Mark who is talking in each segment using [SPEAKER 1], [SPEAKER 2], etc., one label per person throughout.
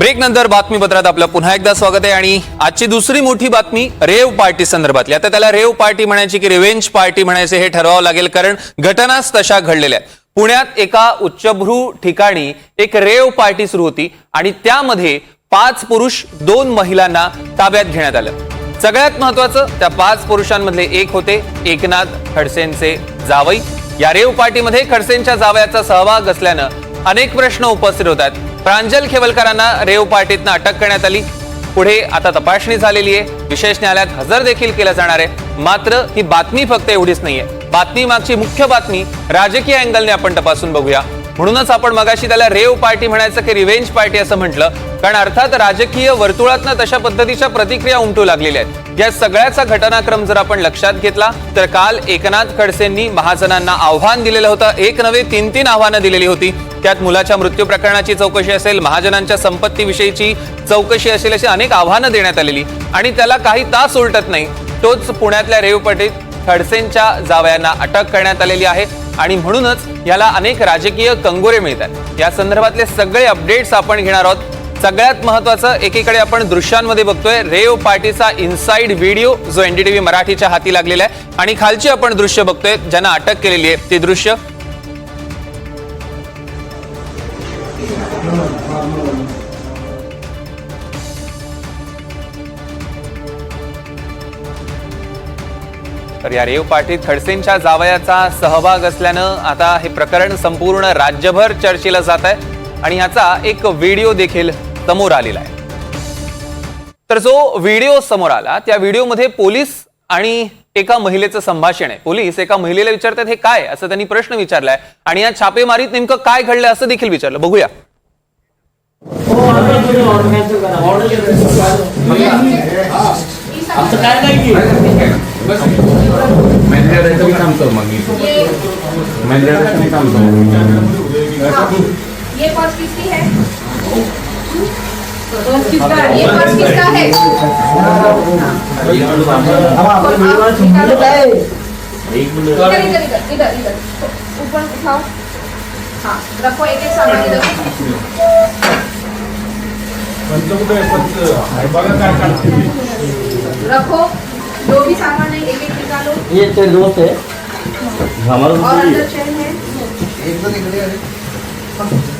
[SPEAKER 1] Break नंतर बातमीपत्रात आपलं पुन्हा एकदा स्वागत आहे आणि आजची दुसरी मोठी बातमी रेव पार्टी संदर्भातली. आता त्याला रेव पार्टी म्हणायची की रिव्हेंज पार्टी म्हणायचे हे ठरवावं लागेल कारण घटनाच तशा घडलेल्या आहेत. पुण्यात एका उच्चभ्रू ठिकाणी एक रेव पार्टी सुरू होती आणि त्यामध्ये पाच पुरुष दोन महिलांना ताब्यात घेण्यात आलं. सगळ्यात महत्वाचं त्या पाच पुरुषांमधले एक होते एकनाथ खडसेंचे जावई. या रेव पार्टीमध्ये खडसेंच्या जावयाचा सहभाग असल्यानं अनेक प्रश्न उपस्थित होत आहेत प्रांजल खेवलकरांना रेव पार्टीतनं अटक करण्यात आली. पुढे आता तपासणी झालेली आहे. विशेष न्यायालयात हजर देखील केलं जाणार आहे. मात्र ही बातमी फक्त एवढीच नाहीये. बातमी मागची मुख्य बातमी राजकीय अँगलने आपण तपासून बघूया. म्हणूनच आपण मगाशी त्याला रेव पार्टी म्हणायचं की रिव्हेंज पार्टी असं म्हटलं. कारण अर्थात राजकीय वर्तुळातनं तशा पद्धतीच्या प्रतिक्रिया उमटू लागलेल्या आहेत. या सगळ्याचा घटनाक्रम जर आपण लक्षात घेतला तर काल एकनाथ खडसेंनी महाजनांना आव्हान दिलेलं होतं. एक नव्हे तीन तीन आव्हानं दिलेली होती. त्यात मुलाच्या मृत्यू प्रकरणाची चौकशी असेल महाजनांच्या संपत्तीविषयीची चौकशी असेल अशी अनेक आव्हानं देण्यात आलेली. आणि त्याला काही तास उलटत नाही. तोच पुण्यातल्या रेवपटीत खडसेंच्या जावयांना अटक करण्यात आलेली आहे. आणि म्हणूनच याला अनेक राजकीय कंगोरे मिळतात. या संदर्भातले सगळे अपडेट्स आपण घेणार आहोत. सगळ्यात महत्वाचं एकीकडे आपण दृश्यांमध्ये बघतोय रेव पार्टीचा इनसाइड व्हिडिओ जो एनडीटीव्ही मराठीच्या हाती लागलेला आहे. आणि खालची आपण दृश्य बघतोय ज्यांना अटक केलेली आहे ती दृश्य. तर या रेव पार्टीत खडसेंच्या जावयाचा सहभाग असल्यानं आता हे प्रकरण संपूर्ण राज्यभर चर्चेला जात आहे. आणि ह्याचा एक व्हिडिओ देखील समोर आलेला आहे. तर जो व्हिडिओ समोर आला त्या व्हिडिओमध्ये पोलीस आणि एका महिलेचं संभाषण आहे. पोलीस एका महिलेला विचारतात हे काय? असं त्यांनी प्रश्न विचारलाय. आणि या छापेमारीत नेमकं काय घडलं असं देखील विचारलं. बघूया.
[SPEAKER 2] काय एक
[SPEAKER 3] ऊपर उठाओ हाँ? रखो एक एक सामान इधर रखो। जो भी सामान है एक एक निकालो।
[SPEAKER 2] ये तेरे दोस्त है हमारा
[SPEAKER 3] और अंदर चेन है।
[SPEAKER 2] क्या है वो?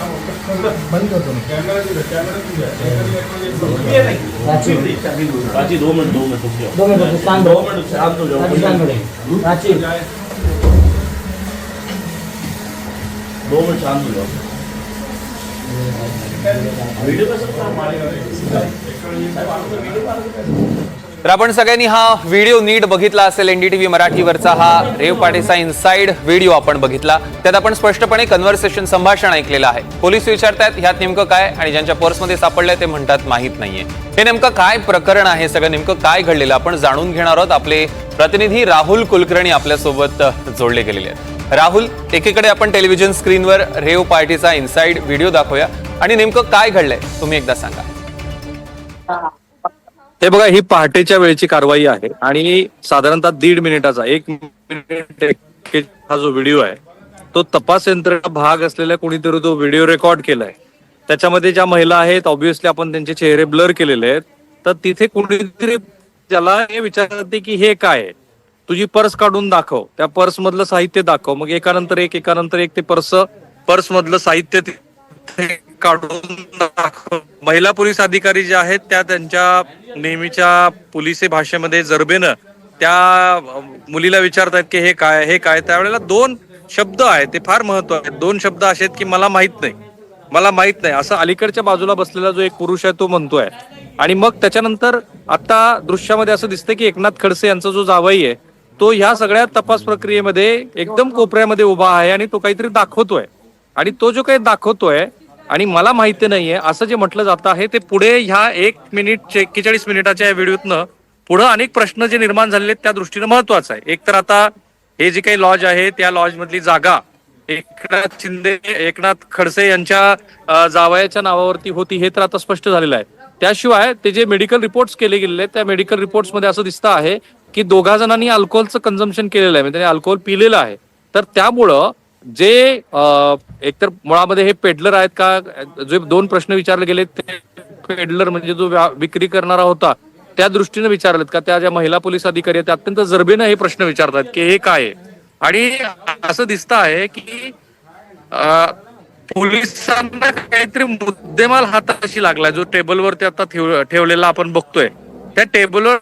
[SPEAKER 2] जावा. प्राची दो मिनट दो मिनट रुक जाओ
[SPEAKER 4] दो मिनट. रुक, शांत
[SPEAKER 2] दो। मिनट शांत जाओ
[SPEAKER 4] राजस्थान. में रांची
[SPEAKER 2] दो मिनट. शांत हो जाओ वीडियो कसं
[SPEAKER 1] तर आपण सगळ्यांनी हा व्हिडिओ नीट बघितला असेल एनडीटीव्ही मराठीवरचा हा रेव पार्टीचा इनसाइड व्हिडिओ आपण बघितला. त्यात आपण स्पष्टपणे कन्व्हर्सेशन संभाषण ऐकलेलं आहे. पोलीस विचारतायत ह्यात नेमकं काय आणि ज्यांच्या पर्समध्ये सापडलंय ते म्हणतात माहीत नाहीये. हे नेमकं काय प्रकरण आहे? सगळं नेमकं काय घडलेलं? आपण जाणून घेणार आहोत. आपले प्रतिनिधी राहुल कुलकर्णी आपल्यासोबत जोडले गेलेले आहेत. राहुल एकीकडे आपण टेलिव्हिजन स्क्रीनवर रेव पार्टीचा इनसाइड व्हिडिओ दाखवूया. आणि नेमकं काय घडलंय? तुम्ही एकदा सांगा.
[SPEAKER 5] हे बघा ही पहाटेच्या वेळेची कारवाई आहे आणि साधारणतः दीड मिनिटाचा एक मिनिट हा जो व्हिडिओ आहे तो तपास यंत्रणा भाग असलेल्या कोणीतरी तो व्हिडिओ रेकॉर्ड केलाय. त्याच्यामध्ये ज्या महिला आहेत ऑब्विसली आपण त्यांचे चेहरे ब्लर केलेले आहेत. तर तिथे कुणीतरी त्याला हे विचारते की हे काय तुझी पर्स काढून दाखव. त्या पर्स मधलं साहित्य दाखव. मग एकानंतर एक एकानंतर एक ते पर्स पर्स मधलं साहित्य काढून महिला पोलीस अधिकारी ज्या आहेत त्या त्यांच्या नेहमीच्या पोलिसी भाषेमध्ये जरबेनं त्या मुलीला विचारतात की हे काय हे काय? त्यावेळेला दोन शब्द आहेत ते फार महत्त्व आहेत. दोन शब्द असे आहेत की मला माहीत नाही. मला माहीत नाही. असं अलीकडच्या बाजूला बसलेला जो एक पुरुष आहे तो म्हणतोय. आणि मग त्याच्यानंतर आता दृश्यामध्ये असं दिसतंय की एकनाथ खडसे यांचा जो जावई आहे तो ह्या सगळ्या तपास प्रक्रियेमध्ये एकदम कोपऱ्यामध्ये उभा आहे आणि तो काहीतरी दाखवतोय. आणि तो जो काही दाखवतोय आणि मला माहिती नाहीये असं जे म्हटलं जातं आहे ते पुढे ह्या एक मिनिट एक्केचाळीस मिनिटाच्या या व्हिडिओतनं पुढे अनेक प्रश्न जे निर्माण झालेले आहेत त्या दृष्टीनं महत्वाचं आहे. एक तर आता हे जे काही लॉज आहे त्या लॉज मधली जागा एकनाथ शिंदे एकनाथ खडसे यांच्या जावयाच्या नावावरती होती हे तर आता स्पष्ट झालेलं आहे. त्याशिवाय ते जे मेडिकल रिपोर्ट्स केले गेलेले त्या मेडिकल रिपोर्ट्समध्ये असं दिसतं आहे की दोघा जणांनी अल्कोहोलचं कन्झम्पशन केलेलं आहे म्हणजे त्यांनी अल्कोहोल पिलेलं आहे. तर त्यामुळं जे एकतर मुळामध्ये हे पेडलर आहेत का जे दोन प्रश्न विचारले गेले ते पेडलर म्हणजे जो विक्री करणारा होता त्या दृष्टीने विचारलेत का? त्या ज्या महिला पोलीस अधिकारी आहेत अत्यंत जरबेनं हे प्रश्न विचारतात की हे काय आणि असं दिसत आहे की पोलिसांना काहीतरी मुद्देमाल हाताशी लागलाय जो टेबलवरती आता ठेवलेला आपण बघतोय. त्या टेबलवर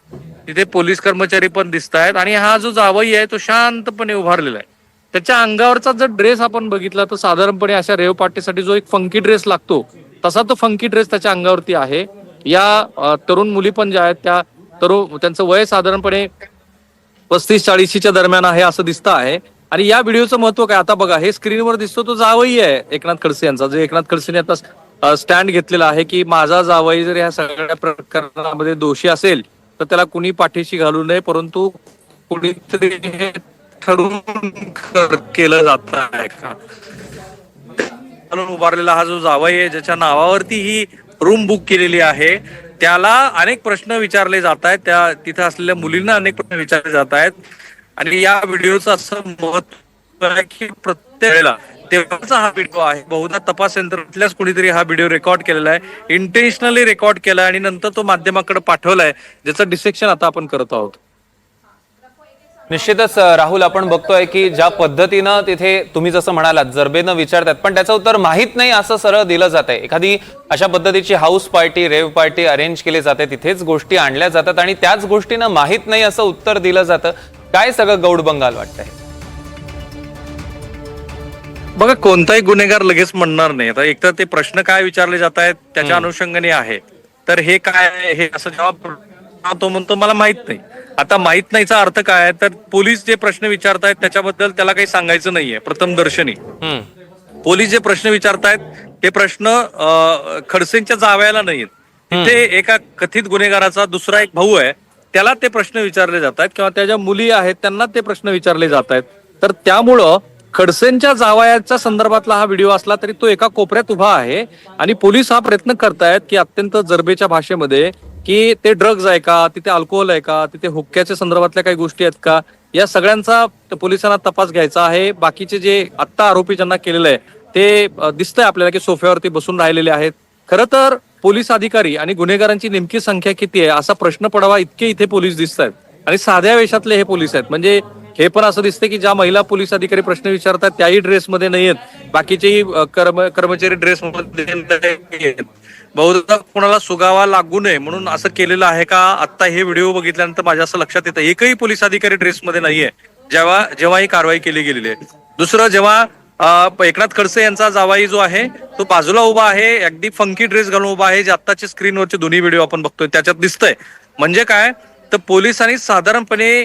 [SPEAKER 5] तिथे पोलीस कर्मचारी पण दिसत आहेत आणि हा जो जावई आहे तो शांतपणे उभारलेला आहे. त्याच्या अंगावरचा जर ड्रेस आपण बघितला तर साधारणपणे अशा रेव पार्टीसाठी जो एक फंकी ड्रेस लागतो तसा तो फंकी ड्रेस त्याच्या अंगावरती आहे. या तरुण मुली पण ज्या आहेत त्या तरुण त्यांचं वय साधारणपणे पस्तीस चाळीशीच्या दरम्यान आहे असं दिसतं आहे. आणि या व्हिडिओचं महत्त्व काय? आता बघा हे स्क्रीनवर दिसतो तो जावई आहे एकनाथ खडसे यांचा. जे एकनाथ खडसेने आता स्टँड घेतलेला आहे की माझा जावई जर या सगळ्या प्रकरणामध्ये दोषी असेल तर त्याला कुणी पाठीशी घालू नये परंतु कुणीतरी ठरवून केलं जात आहे का? उभारलेला हा जो जावई आहे ज्याच्या नावावरती ही रूम बुक केलेली आहे त्याला अनेक प्रश्न विचारले जात आहेत. त्या तिथे असलेल्या मुलींना अनेक प्रश्न विचारले जात आहेत. आणि या व्हिडिओचं असं महत्त्व आहे की प्रत्येक वेळेला तेव्हाचा हा व्हिडिओ आहे. बहुधा तपास यंत्रणेतल्याच कुणीतरी हा व्हिडिओ रेकॉर्ड केलेला आहे. इंटेन्शनली रेकॉर्ड केला आणि नंतर तो माध्यमाकडे पाठवलाय ज्याचं डिसेक्शन आता आपण करत आहोत.
[SPEAKER 1] निश्चितच राहुल आपण बघतोय की ज्या पद्धतीनं तिथे तुम्ही जसं म्हणालात जरबेनं विचारतात पण त्याचं उत्तर माहीत नाही असं सरळ दिलं जात आहे एखादी अशा पद्धतीची house party rave party arrange केली जाते तिथेच गोष्टी आणल्या जातात आणि त्याच गोष्टीनं माहीत नाही असं उत्तर दिलं जातं. काय सगळं गौड बंगाल वाटतंय?
[SPEAKER 5] बघा कोणताही गुन्हेगार लगेच म्हणणार नाही. आता एकतर ते प्रश्न काय विचारले जात आहेत त्याच्या अनुषंगाने आहे. तर हे काय हे असं जवाब तो म्हणतो मला माहीत नाही. आता माहीत नाहीचा अर्थ काय आहे? तर पोलीस जे प्रश्न विचारतायत त्याच्याबद्दल त्याला काही सांगायचं नाहीये. प्रथम दर्शनी. पोलीस जे प्रश्न विचारतायत ते प्रश्न खडसेंच्या जावयाला नाहीत तिथे एका कथित गुन्हेगाराचा दुसरा एक भाऊ आहे त्याला ते प्रश्न विचारले जात आहेत किंवा त्या ज्या मुली आहेत त्यांना ते प्रश्न विचारले जात आहेत तर त्यामुळं खडसेंच्या जावयाच्या संदर्भातला हा व्हिडिओ असला तरी तो एका कोपऱ्यात उभा आहे आणि पोलीस हा प्रयत्न करतायत की अत्यंत जरबेच्या भाषेमध्ये की ते ड्रग्ज आहे का तिथे अल्कोहोल आहे का तिथे हुक्क्याच्या संदर्भातल्या काही गोष्टी आहेत का या सगळ्यांचा पोलिसांना तपास घ्यायचा आहे. बाकीचे जे आत्ता आरोपी ज्यांना केलेलं आहे ते दिसतंय आपल्याला की सोफ्यावरती बसून राहिलेले आहेत. खरं तर पोलीस अधिकारी आणि गुन्हेगारांची नेमकी संख्या किती आहे असा प्रश्न पडावा इतके इथे पोलीस दिसत आहेत आणि साध्या वेशातले हे पोलीस आहेत. म्हणजे हे पण असं दिसतं की ज्या महिला पोलीस अधिकारी प्रश्न विचारतात त्याही ड्रेसमध्ये नाही आहेत. बाकीचेही कर्म कर्मचारी ड्रेसमध्ये बहुधा कोणाला सुगावा लागू नये म्हणून असं केलेलं आहे का? आता हे व्हिडिओ बघितल्यानंतर माझ्या असं लक्षात येतं एकही पोलीस अधिकारी ड्रेसमध्ये नाहीये. जेव्हा जेव्हा ही कारवाई केली गेलेली आहे. दुसरं जेव्हा एकनाथ खडसे यांचा जावाई जो आहे तो बाजूला उभा आहे अगदी फंकी ड्रेस घालून उभा आहे जे आत्ताचे स्क्रीनवरचे दोन्ही व्हिडिओ आपण बघतोय त्याच्यात दिसतंय. म्हणजे काय? तर पोलिसांनी साधारणपणे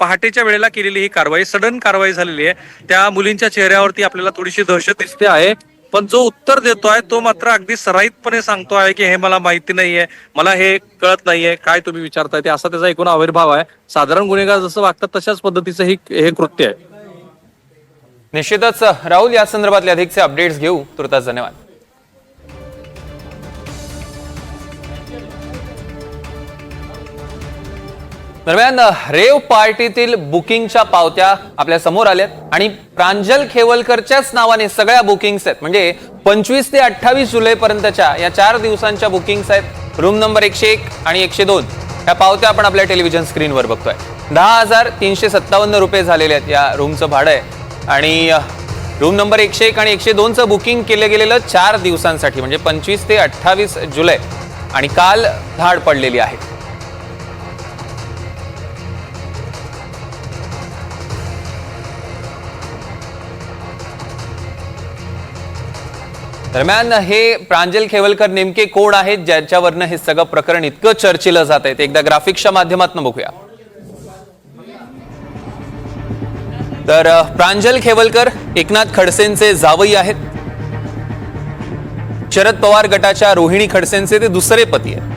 [SPEAKER 5] पहाटेच्या वेळेला केलेली ही कारवाई सडन कारवाई झालेली आहे. त्या मुलींच्या चेहऱ्यावरती आपल्याला थोडीशी दहशत दिसते आहे. पण जो उत्तर देतो आहे तो मात्र अगदी सराईतपणे सांगतो आहे की हे मला माहिती नाहीये. मला हे कळत नाहीये. काय तुम्ही विचारताय? ते असा त्याचा एकूण आविर्भाव आहे. साधारण गुन्हेगार जसं वागतात तशाच पद्धतीचं ही हे कृत्य आहे.
[SPEAKER 1] निश्चितच. राहुल या संदर्भातले अधिकचे अपडेट्स घेऊ. तुर्तास धन्यवाद. दरम्यान रेव पार्टीतील बुकिंगच्या पावत्या आपल्यासमोर आल्यात आणि प्रांजल खेवलकरच्याच नावाने सगळ्या बुकिंग्स आहेत. म्हणजे पंचवीस ते अठ्ठावीस जुलै पर्यंतच्या या चार दिवसांच्या बुकिंग्स आहेत. रूम नंबर एकशे एक आणि एकशे दोन. या पावत्या आपण आपल्या टेलिव्हिजन स्क्रीनवर बघतोय. दहा हजार तीनशे सत्तावन्न रुपये झालेले आहेत या रूमचं भाडं आहे. आणि रूम नंबर एकशे एक आणि एकशे दोनचं बुकिंग केलं गेलेलं चार दिवसांसाठी म्हणजे पंचवीस ते अठ्ठावीस जुलै. आणि काल धाड पडलेली आहे. दरम्यान हे प्रांजल खेवलकर नेमके कोण आहेत? ज्याच्यावरनं हे सगळं प्रकरण इतकं चर्चेलं जात आहे ते एकदा ग्राफिक्सच्या माध्यमातून बघूया. तर प्रांजल खेवलकर एकनाथ खडसेंचे जावई आहेत. शरद पवार गटाच्या रोहिणी खडसेंचे ते दुसरे पती आहेत.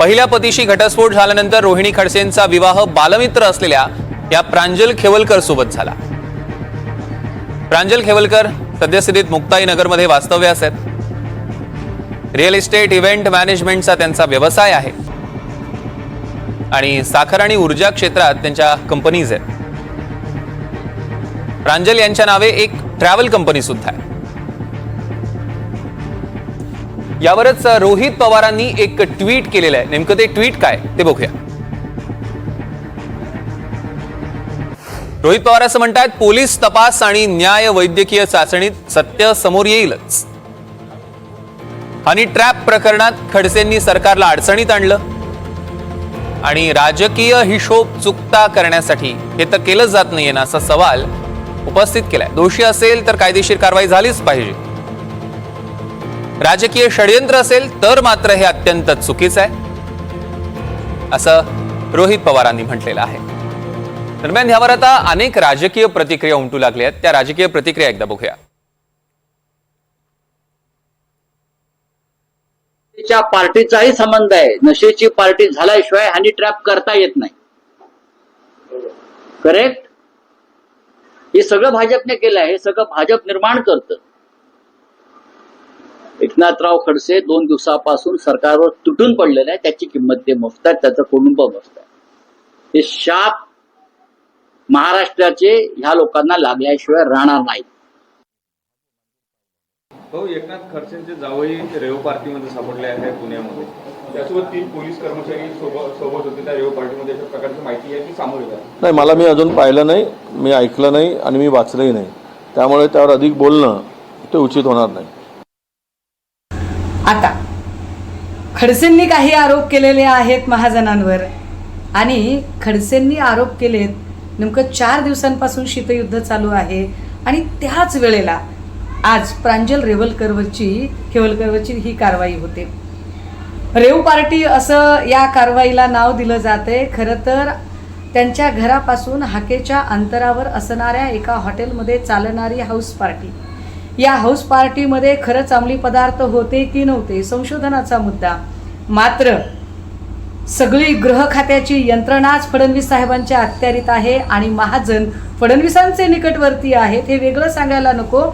[SPEAKER 1] पहिल्या पतीशी घटस्फोट झाल्यानंतर रोहिणी खडसेंचा विवाह बालमित्र असलेल्या या प्रांजल खेवलकर सोबत झाला. प्रांजल खेवलकर सद्यस्थितीत मुक्ताईनगरमध्ये वास्तव्यास आहेत रिअल इस्टेट इव्हेंट मॅनेजमेंटचा त्यांचा व्यवसाय आहे. आणि साखर आणि ऊर्जा क्षेत्रात त्यांच्या कंपनीज आहेत. प्रांजल यांच्या नावे एक ट्रॅव्हल कंपनी सुद्धा आहे. यावरच रोहित पवारांनी एक ट्विट केलेलं आहे. नेमकं ते ट्विट काय ते बघूया. रोहित पवार असं म्हणतात पोलीस तपास आणि न्याय वैद्यकीय चाचणीत सत्य समोर येईलच. हनी ट्रॅप प्रकरणात खडसेंनी सरकारला अडचणीत आणलं. आणि राजकीय हिशोब चुकता करण्यासाठी हे तर केलंच जात नाहीये ना असा सवाल उपस्थित केलाय. दोषी असेल तर कायदेशीर कारवाई झालीच पाहिजे. राजकीय षडयंत्र असेल तर मात्र हे अत्यंत चुकीचं आहे. असं रोहित पवारांनी म्हटलेलं आहे. दरम्यान ह्यावर आता अनेक राजकीय प्रतिक्रिया उमटू लागल्या आहेत. त्या राजकीय प्रतिक्रिया एकदा बघूया.
[SPEAKER 4] पार्टीचाही संबंध आहे. नशेची पार्टी झाल्याशिवाय हनी ट्रॅप करता येत नाही. करेक्ट हे सगळं भाजपने केलं आहे. हे सगळं भाजप निर्माण करतं. एकनाथराव खडसे दोन दिवसापासून सरकारवर तुटून पडलेले आहे त्याची किंमत ते मोजतात त्याचं कुटुंब मोजतात हे शाप महाराष्ट्राचे ह्या लोकांना लागल्याशिवाय राहणार नाहीत
[SPEAKER 6] भाऊ एकनाथ खडसेंचे जावई रेव पार्टीमध्ये सापडले आहे पुण्यामध्ये. त्यासोबत तीन पोलीस कर्मचारी सोबत सोबत होते त्या रेव पार्टीमध्ये. अशा प्रकारची माहिती आहे की सामोरे
[SPEAKER 7] नाही मला मी अजून पाहिलं नाही मी ऐकलं नाही आणि मी वाचलंही नाही. त्यामुळे त्यावर अधिक बोलणं ते उचित होणार नाही.
[SPEAKER 8] आता खडसेंनी काही आरोप केलेले आहेत महाजनांवर आणि खडसेंनी आरोप केलेत नेमकं चार दिवसांपासून शीतयुद्ध चालू आहे आणि त्याच वेळेला आज प्रांजल रेवलकरवरची केवलकरवरची ही कारवाई होते. रेव पार्टी असं या कारवाईला नाव दिलं जाते खरं तर त्यांच्या घरापासून हाकेच्या अंतरावर असणाऱ्या एका हॉटेलमध्ये चालणारी हाऊस पार्टी. या हाऊस पार्टीमध्ये खरंच अंमली पदार्थ होते की नव्हते संशोधनाचा मुद्दा. मात्र सगळी गृह खात्याची यंत्रणाच फडणवीस साहेबांच्या अखत्यारीत आहे आणि महाजन फडणवीसांचे निकटवर्ती आहेत हे वेगळं सांगायला नको.